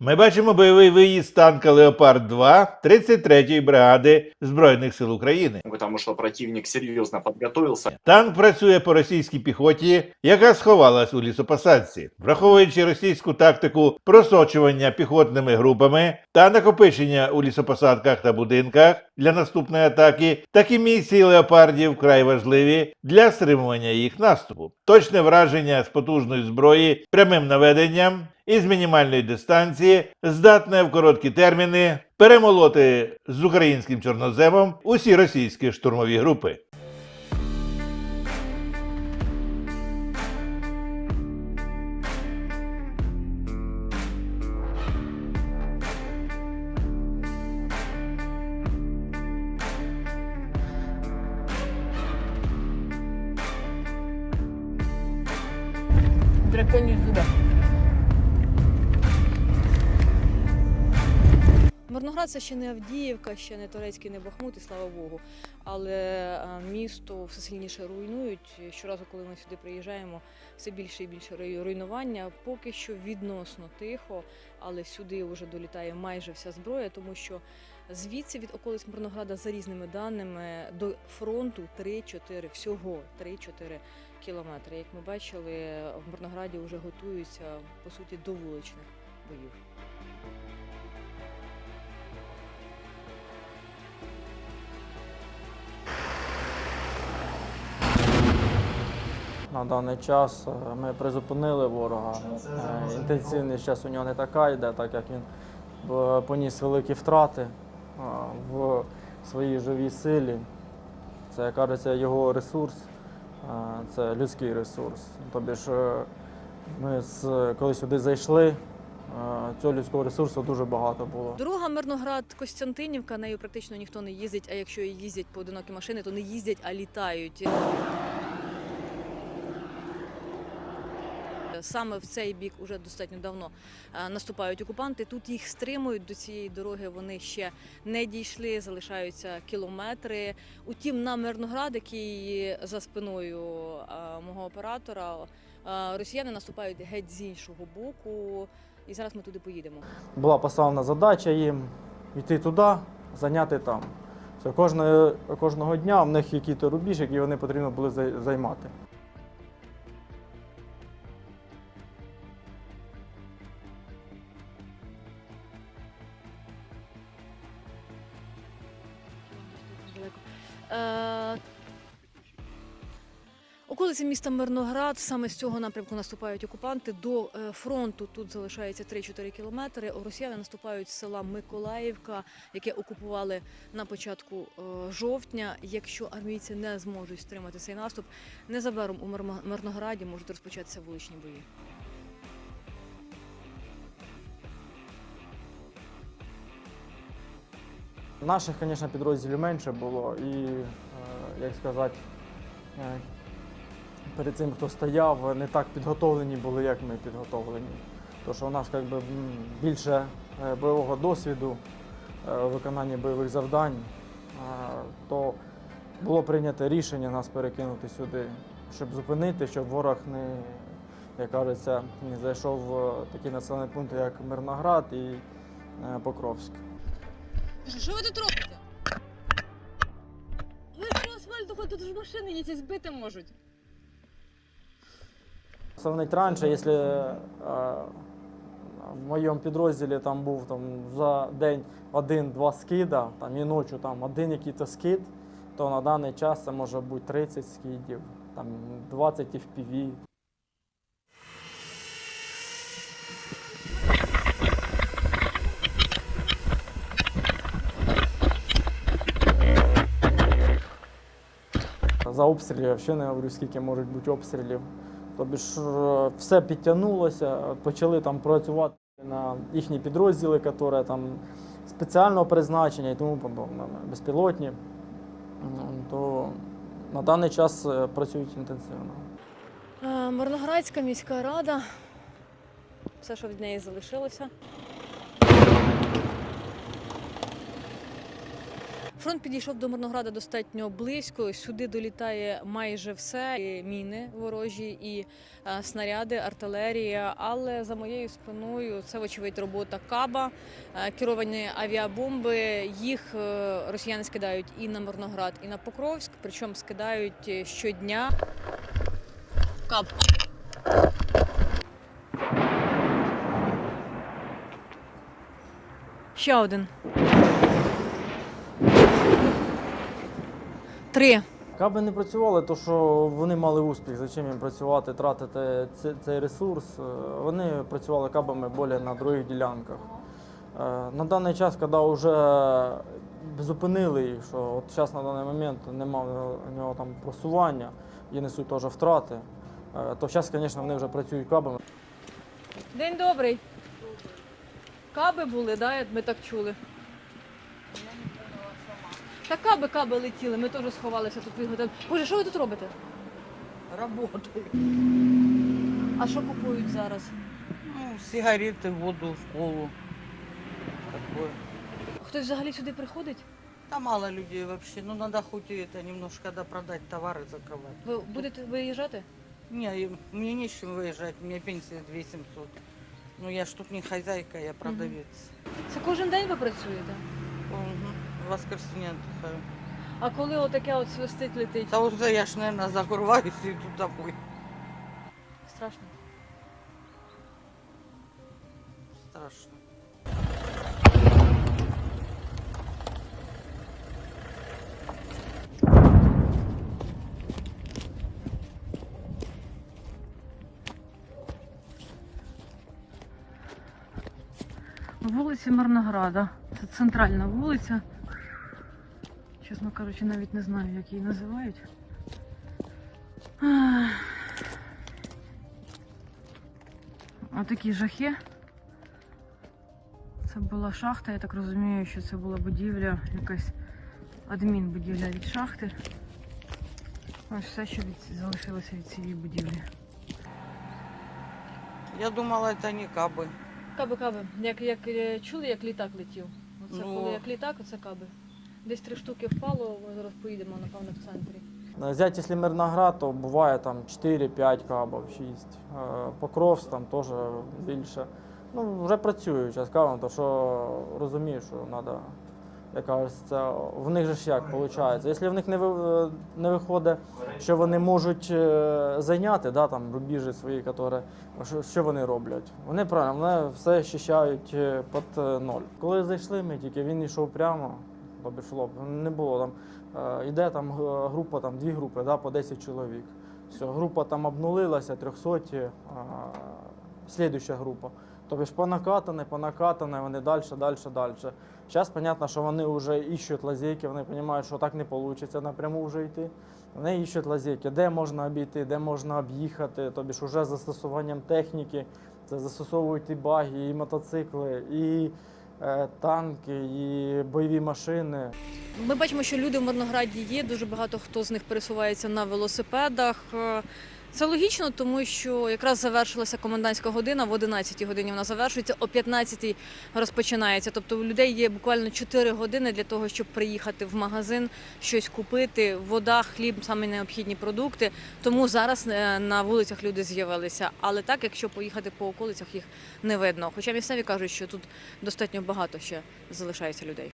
Ми бачимо бойовий виїзд танка Леопард 2 33-ї бригади Збройних сил України. потому что противник серьезно подготовился. Танк працює по російській піхоті, яка сховалась у лісопосадці, враховуючи російську тактику просочування піхотними групами та накопичення у лісопосадках та будинках для наступної атаки. Такі місії леопардів вкрай важливі для стримування їх наступу. Точне враження з потужної зброї прямим наведенням із мінімальної дистанції здатне в короткі терміни перемолоти з українським чорноземом усі російські штурмові групи. Драконьи зуби. Мирноград це ще не Авдіївка, ще не Турецький, не Бахмут, і слава Богу. Але е, місто все сильніше руйнують. Щоразу, коли ми сюди приїжджаємо, все більше і більше руйнування. Поки що відносно тихо, але сюди вже долітає майже вся зброя, тому що звідси від околиць Мирнограда, за різними даними, до фронту 3-4, всього 3-4 кілометри. Як ми бачили, в Мирнограді вже готуються по суті до вуличних боїв. На даний час е, ми призупинили ворога. Е, Інтенсивність зараз у нього не така йде, так як він е, поніс великі втрати в своїй живій силі. Це, як кажеться, його ресурс, це людський ресурс. Тобі ж ми з, коли сюди зайшли, цього людського ресурсу дуже багато було. Дорога Мирноград Костянтинівка, нею практично ніхто не їздить. А якщо і їздять поодинокі машини, то не їздять, а літають. Саме в цей бік уже достатньо давно е, наступають окупанти. Тут їх стримують до цієї дороги. Вони ще не дійшли, залишаються кілометри. Утім, на Мирноград, який за спиною е, мого оператора, е, росіяни наступають геть з іншого боку. І зараз ми туди поїдемо. була поставлена задача їм йти туди, зайняти там. Кожного, кожного дня в них якийсь рубіж, який вони потрібно були зай- займати. Е, Околиці міста Мирноград, саме з цього напрямку наступають окупанти. До е, фронту тут залишається 3-4 кілометри. Росіяни наступають з села Миколаївка, яке окупували на початку е, жовтня. Якщо армійці не зможуть стримати цей наступ, незабаром у Мирнограді можуть розпочатися вуличні бої. Наших, звісно, підрозділів менше було, і, е, як сказати, е, перед цим, хто стояв, не так підготовлені були, як ми підготовлені. Тому що у нас якби, більше е, бойового досвіду у виконанні бойових завдань, то було прийнято рішення нас перекинути сюди, щоб зупинити, щоб ворог не, як кажеться, не зайшов в такі населені пункти, як Мирноград і Покровськ. Що ви тут робите? Ви ж по тут ж машини ці збити можуть. Сравнить раніше, якщо е, в моєму підрозділі там був там, за день один-два скида, там, і ночі там, один якийсь скид, то на даний час це може бути 30 скидів, там, 20 FPV. За обстрілів я взагалі не говорю, скільки можуть бути обстрілів. Тобі ж е, все підтягнулося, почали там працювати на їхні підрозділи, які там спеціального призначення і тому безпілотні. То на даний час е, працюють інтенсивно. Е, Мирноградська міська рада. Все, що від неї залишилося. Фронт підійшов до Мирнограда достатньо близько. Сюди долітає майже все І міни ворожі і е, снаряди, артилерія. Але за моєю спиною це вочевидь робота каба, е, керовані авіабомби. Їх е, росіяни скидають і на Мирноград, і на Покровськ. Причому скидають щодня. Каб. Ще один. Три. Каби не працювали, то що вони мали успіх. Зачем їм працювати, тратити цей ресурс? Е, Вони працювали кабами більше на других ділянках. Е, На даний час, коли вже зупинили їх, що от зараз на даний момент немає у нього там просування і несуть теж втрати, е, то зараз, звісно, вони вже працюють кабами. День добрий. Каби були, да, як ми так чули. Та каби каби летіли, ми теж сховалися тут вигодом. Боже, що ви тут робите? Работаю. А що купують зараз? Ну, сигареты, воду в школу. Такое. Хтось взагалі сюди приходить? Там мало людей вообще. Ну, надо хоть и это немножко да, продать товары, закрывать. Ви будете виїжджати? Не, и мне не с чем выезжать. У меня пенсия 2700. Ну, я ж тут не хозяйка, я продавец. Це кожен день ви працюєте? Мгм. Воскресенье отдыхаю. А коли отаке от свистить летить? Да уже я ж, наверное, закрываюсь и иду домой. Страшно. Страшно. Вулиця Мирнограда. Це центральна вулиця. Чесно кажучи, навіть не знаю, як її називають. Отакі жахи. Це була шахта, я так розумію, що це була будівля, якась адмінбудівля від шахти. Ось все, що від... залишилося від цієї будівлі. Я думала, это не кабы. Каби, каби. Як, як е, чули, як літак летів? Оце Ну. коли як літак, оце каби. Десь три штуки впало, ми зараз поїдемо, напевно, в центрі. Взять, якщо Мирноград, то буває там 4-5 кабів, 6. Е, Покровськ там теж більше. Ну, вже працюють зараз кавом, то що розумію, що треба, як кажеться, в них же ж як виходить. Якщо в них не, ви- не виходить, що вони можуть е, зайняти, да, там, рубіжі свої, які, що, що вони роблять? Вони правильно, вони все захищають е, під е, ноль. Коли зайшли ми тільки, він йшов прямо, тобі не було там. Е, Йде там е, група, там дві групи, да, по 10 чоловік. Все, група там обнулилася, 300, а, слідуюча група. Тобто ж понакатане, понакатане, вони далі, далі, далі. Зараз, зрозуміло, що вони вже іщуть лазейки, вони розуміють, що так не вийде напряму вже йти. Вони іщуть лазейки, де можна обійти, де можна об'їхати, тобі ж вже застосуванням техніки, це застосовують і баги, і мотоцикли, і е, танки, і бойові машини. Ми бачимо, що люди в Мирнограді є. Дуже багато хто з них пересувається на велосипедах. Це логічно, тому що якраз завершилася комендантська година, в 11 годині вона завершується, о 15 розпочинається. Тобто у людей є буквально 4 години для того, щоб приїхати в магазин, щось купити, вода, хліб, саме необхідні продукти. Тому зараз е, на вулицях люди з'явилися. Але так, якщо поїхати по околицях, їх не видно. Хоча місцеві кажуть, що тут достатньо багато ще залишається людей.